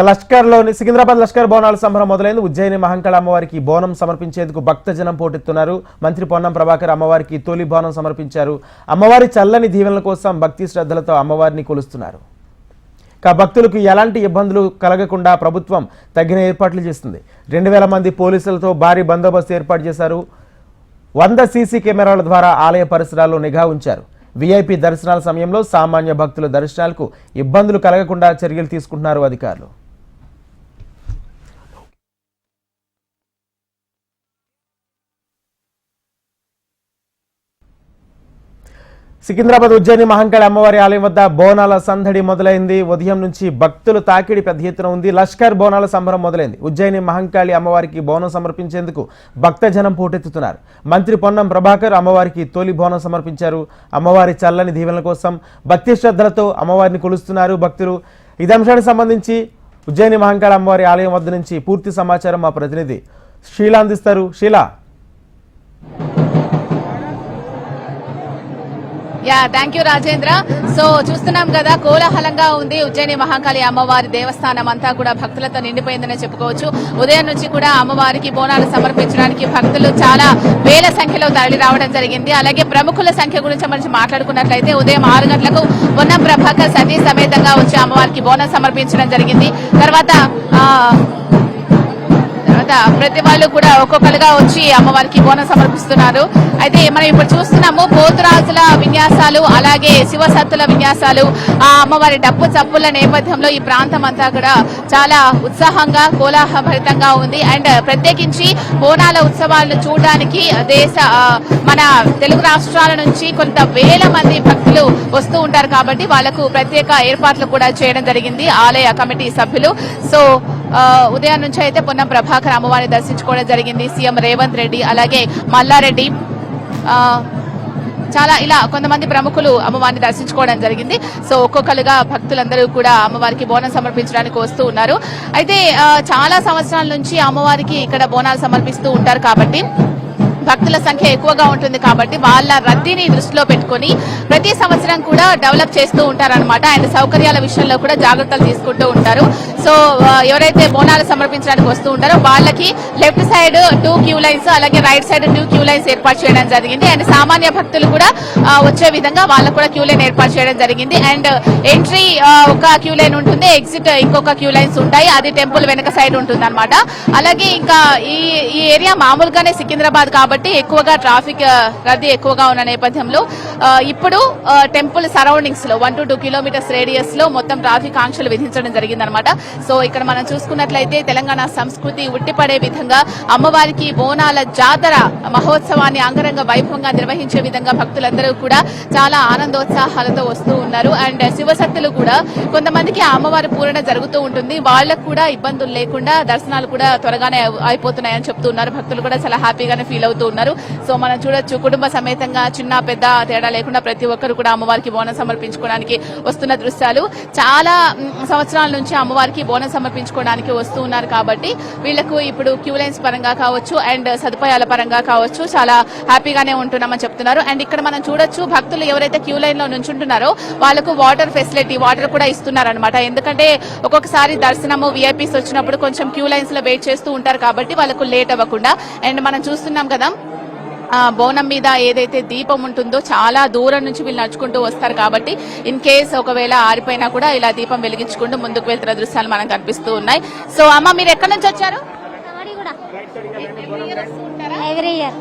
లష్కర్లోని సికింద్రాబాద్ లష్కర్ బోనాల సంబరం మొదలైంది. ఉజ్జయిని మహంకాళ అమ్మవారికి బోనం సమర్పించేందుకు భక్తజనం పోటెత్తున్నారు. మంత్రి పొన్నం ప్రభాకర్ అమ్మవారికి తొలి బోనం సమర్పించారు. అమ్మవారి చల్లని దీవెనల కోసం భక్తి శ్రద్ధలతో అమ్మవారిని కొలుస్తున్నారు. కా భక్తులకు ఎలాంటి ఇబ్బందులు కలగకుండా ప్రభుత్వం తగిన ఏర్పాట్లు చేస్తుంది. రెండు వేల మంది పోలీసులతో భారీ బందోబస్తు ఏర్పాటు చేశారు. వంద సీసీ కెమెరాల ద్వారా ఆలయ పరిసరాల్లో నిఘా ఉంచారు. వీఐపీ దర్శనాల సమయంలో సామాన్య భక్తుల దర్శనాలకు ఇబ్బందులు కలగకుండా చర్యలు తీసుకుంటున్నారు అధికారులు. సికింద్రాబాద్ ఉజ్జయిని మహంకాళి అమ్మవారి ఆలయం వద్ద బోనాల సందడి మొదలైంది. ఉదయం నుంచి భక్తులు తాకిడి పెద్ద ఎత్తున ఉంది. లష్కర్ బోనాల సంబరం మొదలైంది. ఉజ్జయిని మహంకాళి అమ్మవారికి బోనం సమర్పించేందుకు భక్తజనం పోటెత్తుతున్నారు. మంత్రి పొన్నం ప్రభాకర్ అమ్మవారికి తొలి బోనం సమర్పించారు. అమ్మవారి చల్లని దీవెనల కోసం భక్తి శ్రద్ధలతో అమ్మవారిని కొలుస్తున్నారు భక్తులు. ఇదే అంశానికి సంబంధించి ఉజ్జయిని మహంకాళి అమ్మవారి ఆలయం వద్ద నుంచి పూర్తి సమాచారం మా ప్రతినిధి షీలా అందిస్తారు. Sheela yeah thank you Rajendra. So చూస్తున్నాం కదా కోలాహలంగా ఉంది ఉజ్జయిని మహాకాళి అమ్మవారి దేవస్థానం అంతా కూడా భక్తులతో నిండిపోయిందని చెప్పుకోవచ్చు. ఉదయం నుంచి కూడా అమ్మవారికి బోనాలు సమర్పించడానికి భక్తులు చాలా వేల సంఖ్యలో తరలి రావడం జరిగింది. అలాగే ప్రముఖుల సంఖ్య గురించి మనం మాట్లాడుకున్నట్లయితే ఉదయం ఆరు గంటలకు ఉన్న ప్రభాకర్ సతీ సమేతంగా వచ్చి అమ్మవారికి బోనం సమర్పించడం జరిగింది. తర్వాత తర్వాత ప్రతి వాళ్ళు కూడా ఒక్కొక్కరుగా వచ్చి అమ్మవారికి బోనం సమర్పిస్తున్నారు. అయితే మనం ఇప్పుడు చూస్తున్నాము పోతురాజుల విన్యాసాలు అలాగే శివసత్తుల విన్యాసాలు. ఆ అమ్మవారి డప్పు చప్పుల నేపథ్యంలో ఈ ప్రాంతం అంతా కూడా చాలా ఉత్సాహంగా కోలాహలభరితంగా ఉంది. అండ్ ప్రత్యేకించి బోనాల ఉత్సవాలను చూడడానికి దేశ మన తెలుగు రాష్ట్రాల నుంచి కొంత వేల మంది భక్తులు వస్తూ ఉంటారు కాబట్టి వాళ్ళకు ప్రత్యేక ఏర్పాట్లు కూడా చేయడం జరిగింది ఆలయ కమిటీ సభ్యులు. సో ఉదయం నుంచి అయితే పొన్నం ప్రభాకర్ అమ్మవారిని దర్శించుకోవడం జరిగింది. సీఎం రేవంత్ రెడ్డి అలాగే మల్లారెడ్డి. చాలా ఇలా కొంతమంది ప్రముఖులు అమ్మవారిని దర్శించుకోవడం జరిగింది. సో ఒక్కొక్కరుగా భక్తులందరూ కూడా అమ్మవారికి బోనం సమర్పించడానికి వస్తూ ఉన్నారు. అయితే చాలా సంవత్సరాల నుంచి అమ్మవారికి ఇక్కడ బోనాలు సమర్పిస్తూ ఉంటారు కాబట్టి భక్తుల సంఖ్య ఎక్కువగా ఉంటుంది కాబట్టి వాళ్ళ రద్దీని దృష్టిలో పెట్టుకొని ప్రతి సంవత్సరం కూడా డెవలప్ చేస్తూ ఉంటారనమాట అండ్ సౌకర్యాల విషయంలో కూడా జాగ్రత్తలు తీసుకుంటూ ఉంటారు. సో ఎవరైతే బోనాలు సమర్పించడానికి వస్తూ ఉంటారో వాళ్ళకి left side two queue lines అలాగే right side two queue lines ఏర్పాటు చేయడం జరిగింది. అండ్ సామాన్య భక్తులు కూడా వచ్చే విధంగా వాళ్ళకు కూడా క్యూ లైన్ ఏర్పాటు చేయడం జరిగింది. అండ్ ఎంట్రీ ఒక క్యూ లైన్ ఉంటుంది ఎగ్జిట్ ఇంకొక క్యూ లైన్స్ ఉంటాయి. అది టెంపుల్ వెనక సైడ్ ఉంటుంది అనమాట అలాగే ఇంకా ఈ ఈ ఏరియా మామూలుగానే సికింద్రాబాద్ కాబట్టి కాబట్టి ఎక్కువగా ట్రాఫిక్ రద్దీ ఎక్కువగా ఉన్న నేపథ్యంలో ఇప్పుడు టెంపుల్ సరౌండింగ్స్లో వన్ టు టూ కిలోమీటర్స్ రేడియస్లో మొత్తం ట్రాఫిక్ ఆంక్షలు విధించడం జరిగిందనమాట సో ఇక్కడ మనం చూసుకున్నట్లయితే తెలంగాణ సంస్కృతి ఉట్టిపడే విధంగా అమ్మవారికి బోనాల జాతర మహోత్సవాన్ని అంగరంగ వైభవంగా నిర్వహించే విధంగా భక్తులందరూ కూడా చాలా ఆనందోత్సాహాలతో వస్తూ ఉన్నారు. అండ్ శివశక్తులు కూడా కొంతమందికి అమ్మవారి పూరణ జరుగుతూ ఉంటుంది. వాళ్ళకు కూడా ఇబ్బందులు లేకుండా దర్శనాలు కూడా త్వరగానే అయిపోతున్నాయని చెప్తున్నారు. భక్తులు కూడా చాలా హ్యాపీగానే ఫీల్ అవుతూ ఉన్నారు. సో మనం చూడొచ్చు కుటుంబ సమేతంగా చిన్న పెద్ద తేడా లేకుండా ప్రతి ఒక్కరు కూడా అమ్మవారికి బోనం సమర్పించుకోవడానికి వస్తున్న దృశ్యాలు. చాలా సంవత్సరాల నుంచి అమ్మవారికి బోనం సమర్పించుకోవడానికి వస్తూ ఉన్నారు కాబట్టి వీళ్ళకు ఇప్పుడు క్యూ లైన్స్ పరంగా కావచ్చు అండ్ సదుపాయాల పరంగా కావచ్చు చాలా హ్యాపీగానే ఉంటున్నామని చెప్తున్నారు. అండ్ ఇక్కడ మనం చూడొచ్చు భక్తులు ఎవరైతే క్యూ లైన్లో నుంచుంటున్నారో వాళ్ళకు వాటర్ ఫెసిలిటీ వాటర్ కూడా ఇస్తున్నారు అనమాట ఎందుకంటే ఒక్కొక్కసారి దర్శనము విఐపీస్ వచ్చినప్పుడు కొంచెం క్యూ లైన్స్లో వెయిట్ చేస్తూ ఉంటారు కాబట్టి వాళ్ళకు లేట్ అవ్వకుండా. అండ్ మనం చూస్తున్నాం కదా బోనం మీద ఏదైతే దీపం ఉంటుందో చాలా దూరం నుంచి వీళ్ళు నడుచుకుంటూ వస్తారు కాబట్టి ఇన్ కేస్ ఒకవేళ ఆరిపోయినా కూడా ఇలా దీపం వెలిగించుకుంటూ ముందుకు వెళ్తున్న దృశ్యాలు మనకు కనిపిస్తూ ఉన్నాయి. సో అమ్మ మీరు ఎక్కడి నుంచి వచ్చారు? ఎవ్రీ ఇయర్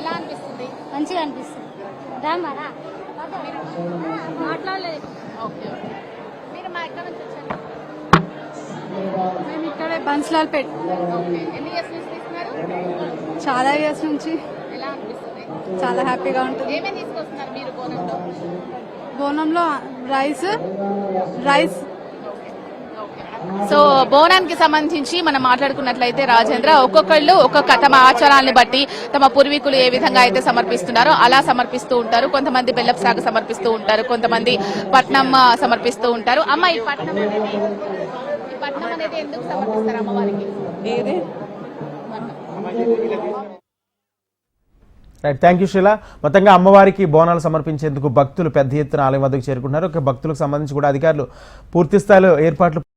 ఎలా అనిపిస్తుంది? మంచిగా అనిపిస్తుంది. రామారా? మాట్లాడలేదు. ఓకే మీరు మా ఎక్కడి నుంచి వచ్చారు? మేము ఇక్కడే బన్స్లాల్ పెట్. చాలా ఇయర్స్ నుంచి. చాలా హ్యాపీగా ఉంటుంది. బోనంలో? Rice rice. సో బోనానికి సంబంధించి మనం మాట్లాడుకున్నట్లయితే రాజేంద్ర ఒక్కొక్కళ్ళు ఒక్కొక్క తమ ఆచారాన్ని బట్టి తమ పూర్వీకులు ఏ విధంగా అయితే సమర్పిస్తున్నారో అలా సమర్పిస్తూ ఉంటారు. కొంతమంది బెల్లపు సాగు సమర్పిస్తూ ఉంటారు కొంతమంది పట్నం సమర్పిస్తూ ఉంటారు. అమ్మ ఈ పట్నం అనేది ఈ పట్నం అనేది ఎందుకు సమర్పిస్తారు అమ్మవారికి? రైట్ థ్యాంక్ యూ శిలా మొత్తంగా అమ్మవారికి బోనాలు సమర్పించేందుకు భక్తులు పెద్ద ఎత్తున ఆలయం వద్దకు చేరుకుంటున్నారు. ఒక భక్తులకు సంబంధించి కూడా అధికారులు పూర్తి స్థాయిలో ఏర్పాట్లు